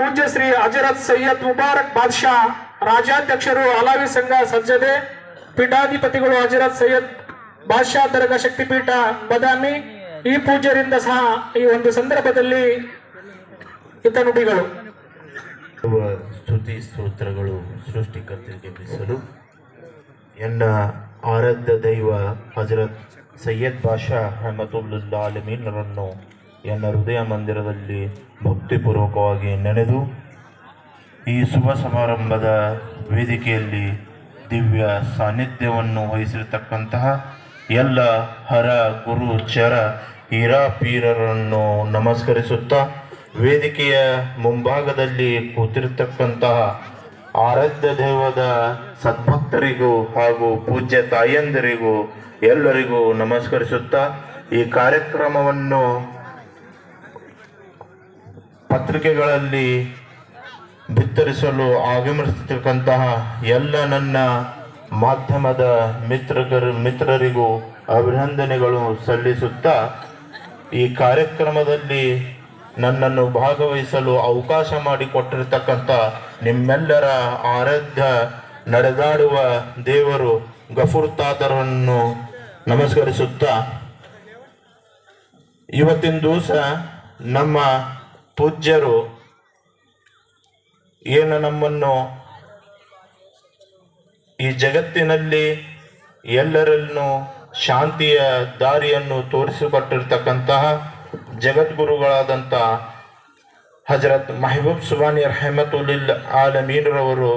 ಪೂಜ್ಯ ಶ್ರೀ ಹಜರತ್ ಸೈಯದ್ ಮುಬಾರಕ್ ಬಾದ್ಶಾ, ರಾಜ್ಯಾಧ್ಯಕ್ಷರು ಅಲಾವಿ ಸಂಘ ಸಜ್ಜದೆ ಪೀಠಾಧಿಪತಿಗಳು ಹಜರತ್ ಸೈಯದ್ ಬಾದ್ಶಾ ದರ್ಗಾ ಶಕ್ತಿಪೀಠ ಬದಾಮಿ, ಈ ಪೂಜ್ಯರಿಂದ ಸಹ ಈ ಒಂದು ಸಂದರ್ಭದಲ್ಲಿ ಇತ ನುಡಿಗಳು. ಸ್ತುತಿ ಸ್ತೋತ್ರಗಳು ಸೃಷ್ಟಿಕರ್ತರಿಗೆ ಮೀಸಲು ಎನ್ನ ಆರಾಧ್ಯ ದೈವ ಹಜರತ್ ಸೈಯದ್ ಬಾಷಾ ಅಹಮದುಲ್ಲಾ ಅಲಮೀನರನ್ನು ಎನ್ನ ಹೃದಯ ಮಂದಿರದಲ್ಲಿ ಭಕ್ತಿಪೂರ್ವಕವಾಗಿ ನೆನೆದು ಈ ಶುಭ ಸಮಾರಂಭದ ವೇದಿಕೆಯಲ್ಲಿ ದಿವ್ಯ ಸಾನ್ನಿಧ್ಯವನ್ನು ವಹಿಸಿರ್ತಕ್ಕಂತಹ ಎಲ್ಲ ಹರ, ಗುರು, ಚರ ಹೀರಾ ಪೀರರನ್ನು ನಮಸ್ಕರಿಸುತ್ತಾ ವೇದಿಕೆಯ ಮುಂಭಾಗದಲ್ಲಿ ಕೂತಿರ್ತಕ್ಕಂತಹ ಆರಾಧ್ಯ ದೇವದ ಸದ್ಭಕ್ತರಿಗೂ ಹಾಗೂ ಪೂಜ್ಯ ತಾಯಂದಿರಿಗೂ ಎಲ್ಲರಿಗೂ ನಮಸ್ಕರಿಸುತ್ತಾ ಈ ಕಾರ್ಯಕ್ರಮವನ್ನು ಪತ್ರಿಕೆಗಳಲ್ಲಿ ಬಿತ್ತರಿಸಲು ಆಗಮಿಸುತ್ತಿರ್ತಕ್ಕಂತಹ ಎಲ್ಲ ನನ್ನ ಮಾಧ್ಯಮದ ಮಿತ್ರಕರು, ಮಿತ್ರರಿಗೂ ಅಭಿನಂದನೆಗಳು ಸಲ್ಲಿಸುತ್ತಾ, ಈ ಕಾರ್ಯಕ್ರಮದಲ್ಲಿ ನನ್ನನ್ನು ಭಾಗವಹಿಸಲು ಅವಕಾಶ ಮಾಡಿಕೊಟ್ಟಿರ್ತಕ್ಕಂಥ ನಿಮ್ಮೆಲ್ಲರ ಆರಾಧ್ಯ ನಡೆದಾಡುವ ದೇವರು ಗಫೂರ್ ತಾತರನ್ನು ನಮಸ್ಕರಿಸುತ್ತಾ, ಇವತ್ತಿನ ದಿವಸ ನಮ್ಮ ಪೂಜ್ಯರು ಏನು ನಮ್ಮನ್ನು ಈ ಜಗತ್ತಿನಲ್ಲಿ ಎಲ್ಲರನ್ನು ಶಾಂತಿಯ ದಾರಿಯನ್ನು ತೋರಿಸಿಕೊಟ್ಟಿರ್ತಕ್ಕಂತಹ ಜಗದ್ಗುರುಗಳಾದಂಥ ಹಜರತ್ ಮೆಹಬೂಬ್ ಸುಬಾನಿ ರಹಮತುಲ್ಲಿಲ್ ಆಲಮೀನ್ರವರು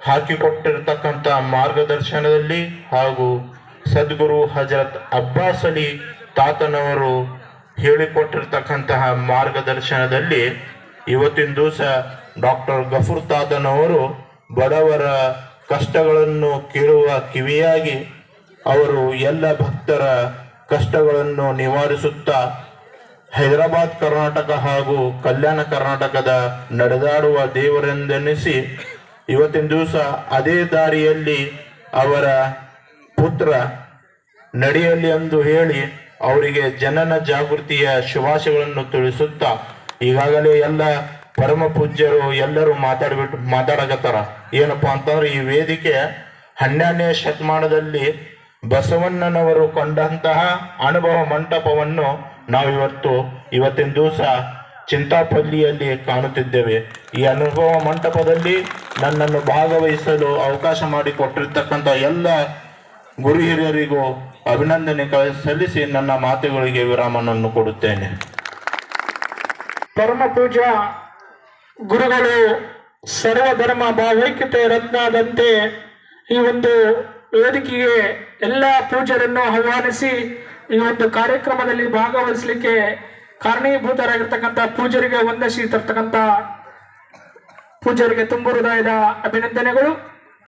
ಹಾಕಿಕೊಟ್ಟಿರ್ತಕ್ಕಂಥ ಮಾರ್ಗದರ್ಶನದಲ್ಲಿ ಹಾಗೂ ಸದ್ಗುರು ಹಜರತ್ ಅಬ್ಬಾಸ್ ಅಲಿ ತಾತನವರು ಹೇಳಿಕೊಟ್ಟಿರ್ತಕ್ಕಂತಹ ಮಾರ್ಗದರ್ಶನದಲ್ಲಿ ಇವತ್ತಿನ ದಿವಸ ಡಾಕ್ಟರ್ ಗಫೂರ್ ಅವರು ಬಡವರ ಕಷ್ಟಗಳನ್ನು ಕೇಳುವ ಕಿವಿಯಾಗಿ ಅವರು ಎಲ್ಲ ಭಕ್ತರ ಕಷ್ಟಗಳನ್ನು ನಿವಾರಿಸುತ್ತಾ ಹೈದರಾಬಾದ್, ಕರ್ನಾಟಕ ಹಾಗೂ ಕಲ್ಯಾಣ ಕರ್ನಾಟಕದ ನಡೆದಾಡುವ ದೇವರೆಂದೆನಿಸಿ ಇವತ್ತಿನ ದಿವಸ ಅದೇ ದಾರಿಯಲ್ಲಿ ಅವರ ಪುತ್ರ ನಡೆಯಲಿ ಎಂದು ಹೇಳಿ ಅವರಿಗೆ ಜನನ ಜಾಗೃತಿಯ ಶುಭಾಶಯಗಳನ್ನು ತಿಳಿಸುತ್ತಾ, ಈಗಾಗಲೇ ಎಲ್ಲ ಪರಮ ಪೂಜ್ಯರು ಎಲ್ಲರೂ ಮಾತಾಡ್ಬಿಟ್ಟು ಮಾತಾಡಕತ್ತಾರ. ಏನಪ್ಪಾ ಅಂತಂದ್ರೆ, ಈ ವೇದಿಕೆ ಹನ್ನೆರಡನೇ ಶತಮಾನದಲ್ಲಿ ಬಸವಣ್ಣನವರು ಕೊಂಡಂತಹ ಅನುಭವ ಮಂಟಪವನ್ನು ನಾವಿವತ್ತು ಇವತ್ತಿನ ದಿವಸ ಚಿಂತಾಪಲ್ಲಿಯಲ್ಲಿ ಕಾಣುತ್ತಿದ್ದೇವೆ. ಈ ಅನುಭವ ಮಂಟಪದಲ್ಲಿ ನನ್ನನ್ನು ಭಾಗವಹಿಸಲು ಅವಕಾಶ ಮಾಡಿಕೊಟ್ಟಿರ್ತಕ್ಕಂಥ ಎಲ್ಲ ಗುರು ಹಿರಿಯರಿಗೂ ಅಭಿನಂದನೆ ಸಲ್ಲಿಸಿ ನನ್ನ ಮಾತುಗಳಿಗೆ ವಿರಾಮವನ್ನು ಕೊಡುತ್ತೇನೆ. ಪರಮ ಪೂಜಾ ಗುರುಗಳು, ಸರ್ವಧರ್ಮ ಭಾವೈಕ್ಯತೆ ರತ್ನದಂತೆ ಈ ಒಂದು ವೇದಿಕೆಗೆ ಎಲ್ಲ ಪೂಜರನ್ನು ಆಹ್ವಾನಿಸಿ ಈ ಒಂದು ಕಾರ್ಯಕ್ರಮದಲ್ಲಿ ಭಾಗವಹಿಸಲಿಕ್ಕೆ ಕಾರಣೀಭೂತರಾಗಿರ್ತಕ್ಕಂಥ ಪೂಜರಿಗೆ ವಂದಿಸಿ ತರ್ತಕ್ಕಂಥ ಪೂಜರಿಗೆ ತುಂಬ ಹೃದಯದ ಅಭಿನಂದನೆಗಳು.